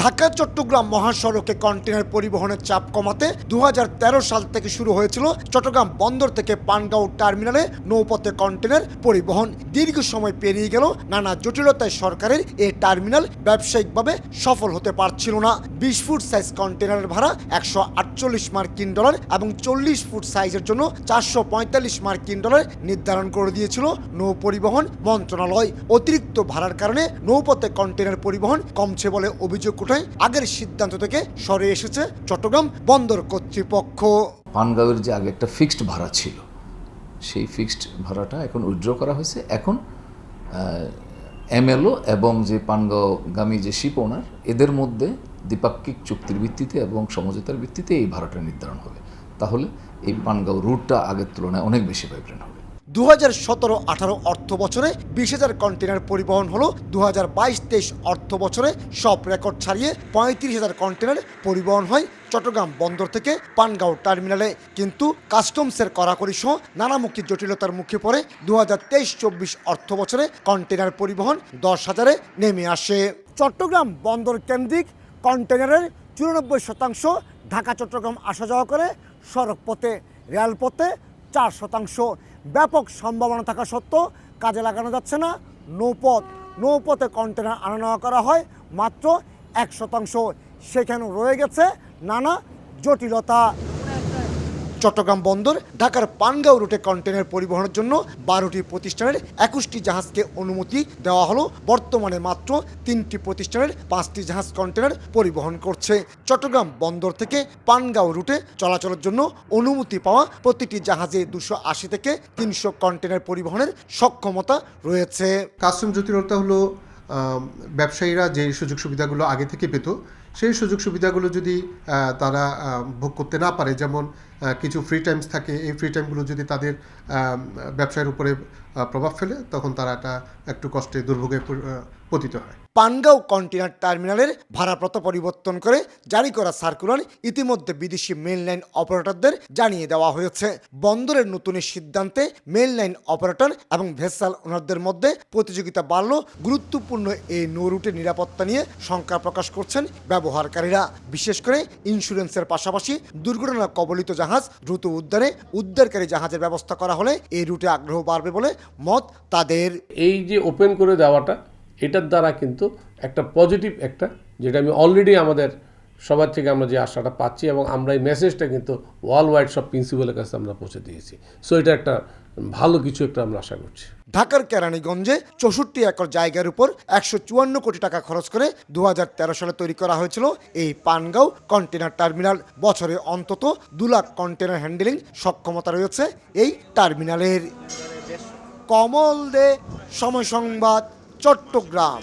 ঢাকা, চট্টগ্রাম মহাসড়কে কন্টেনার পরিবহনের চাপ কমাতে দুহাজার তেরো সাল থেকে শুরু হয়েছিল চট্টগ্রাম বন্দর থেকে পানগাঁও টার্মিনালে নৌপথে কন্টেনার পরিবহন। দীর্ঘ সময় পেরিয়ে গেল নানা জটিলতায় সরকারের এই টার্মিনাল ব্যবসায়িকভাবে সফল হতে পারছিল না। বিশ ফুট সাইজ কন্টেনারের ভাড়া একশো আটচল্লিশ মার্কিন ডলার এবং চল্লিশ ফুট সাইজের জন্য চারশো পঁয়তাল্লিশ মার্কিন ডলার নির্ধারণ করে দিয়েছিল নৌ পরিবহন মন্ত্রণালয়। অতিরিক্ত ভাড়ার কারণে নৌপথে কন্টেনার পরিবহন কমছে বলে অভিযোগ ওঠায় আগের সিদ্ধান্ত থেকে সরে এসেছে চট্টগ্রাম বন্দর কর্তৃপক্ষ। পানগাঁওয়ের যে আগে একটা ফিক্সড ভাড়া ছিল, সেই ফিক্সড ভাড়াটা এখন উইথড্র করা হয়েছে। এখন এমএলও এবং যে পানগাঁওগামী যে শিপ ওনার, এদের মধ্যে দ্বিপাক্ষিক চুক্তির ভিত্তিতে এবং সমঝোতার ভিত্তিতে এই ভাড়াটা নির্ধারণ হবে। তাহলে এই পানগাঁও রুটটা আগের তুলনায় অনেক বেশি ভাইব্রেন্ট হবে। দু হাজার সতেরো আঠারো অর্থ বছরে বিশ হাজার কন্টেনার পরিবহন হলো। দু হাজার বাইশ তেইশ অর্থ বছরে সব রেকর্ড ছাড়িয়ে পঁয়ত্রিশ হাজার কন্টেনার পরিবহন হয় চট্টগ্রাম বন্দর থেকে পানগাঁও টার্মিনালে। কিন্তু কাস্টমসের কড়াকড়ি সহ নানামুখী জটিলতার মুখে পড়ে দু হাজার তেইশ চব্বিশ অর্থ বছরে কন্টেনার পরিবহন দশ হাজারে নেমে আসে। চট্টগ্রাম বন্দর কেন্দ্রিক কন্টেনারের চুরানব্বই শতাংশ ঢাকা চট্টগ্রাম আসা যাওয়া করে সড়ক পথে রেলপথে চার শতাংশ ব্যাপক সম্ভাবনা থাকা সত্ত্বেও কাজে লাগানো যাচ্ছে না। নৌপথ, নৌপথে কন্টেনার আনা নেওয়া করা হয় মাত্র এক শতাংশ। সেখানে রয়ে গেছে নানা জটিলতা। চট্টগ্রাম বন্দর ঢাকার পানগাঁও রুটে কন্টেনার পরিবহনের জন্য বারোটি প্রতিষ্ঠানের একুশটি জাহাজকে অনুমতি দেওয়া হলো। বর্তমানে মাত্র তিনটি প্রতিষ্ঠানের পাঁচটি জাহাজ কন্টেনার পরিবহন করছে। চট্টগ্রাম বন্দর থেকে পানগাঁও রুটে চলাচলের জন্য অনুমতি পাওয়া প্রতিটি জাহাজে দুশো আশি থেকে তিনশো কন্টেনার পরিবহনের সক্ষমতা রয়েছে। কাস্টম জটিলতা হলো ব্যবসায়ীরা যে সুযোগ সুবিধাগুলো আগে থেকে পেত সেই সুযোগ সুবিধাগুলো যদি তারা ভোগ করতে না পারে, যেমন কিছু ফ্রি টাইমস থাকে, এই ফ্রি টাইমগুলো যদি তাদের ব্যবসায়ের উপরে প্রভাব ফেলে, তখন তারা এটা একটু কষ্টে দুর্ভোগে পতিত হয়। পানগাঁও কন্টেনার টার্মিনালের ভাড়াপ্রত পরিবর্তন করে জারি করা সার্কুলার ইতিমধ্যে বিদেশি মেল লাইন অপারেটরদের জানিয়ে দেওয়া হয়েছে। বন্দরের নতুন সিদ্ধান্তে মেল লাইন অপারেটর এবং ভেসাল ওনারদের মধ্যে প্রতিযোগিতা বাড়ল। গুরুত্বপূর্ণ এই নৌ রুটের নিরাপত্তা নিয়ে শঙ্কা প্রকাশ করছেন ব্যবহারকারীরা, বিশেষ করে ইন্স্যুরেন্সের পাশাপাশি দুর্ঘটনা কবলিত জাহাজ দ্রুত উদ্ধারে উদ্ধারকারী জাহাজের ব্যবস্থা করা হলে এই রুটে আগ্রহ বাড়বে বলে মত তাদের। এই যে ওপেন করে দেওয়াটা, এটার দ্বারা কিন্তু একটা পজিটিভ একটা, যেটা আমি অলরেডি আমাদের সবার থেকে আমরা যে আশাটা পাচ্ছি এবং আমরা এই মেসেজটা কিন্তু ওয়ার্ল্ড ওয়াইড সব প্রিন্সিপালের কাছে আমরা পৌঁছে দিয়েছি। সো এটা একটা ভালো কিছু একটা আমরা আশা করছি। ঢাকার কেরানীগঞ্জে চৌষট্টি একর জায়গার উপর একশো চুয়ান্ন কোটি টাকা খরচ করে দু হাজার তেরো সালে তৈরি করা হয়েছিল এই পানগাঁও কন্টেনার টার্মিনাল। বছরে অন্তত দু লাখ কন্টেনার হ্যান্ডেলিং সক্ষমতা রয়েছে এই টার্মিনালের। কমল দে, সময় সংবাদ, চট্টগ্রাম।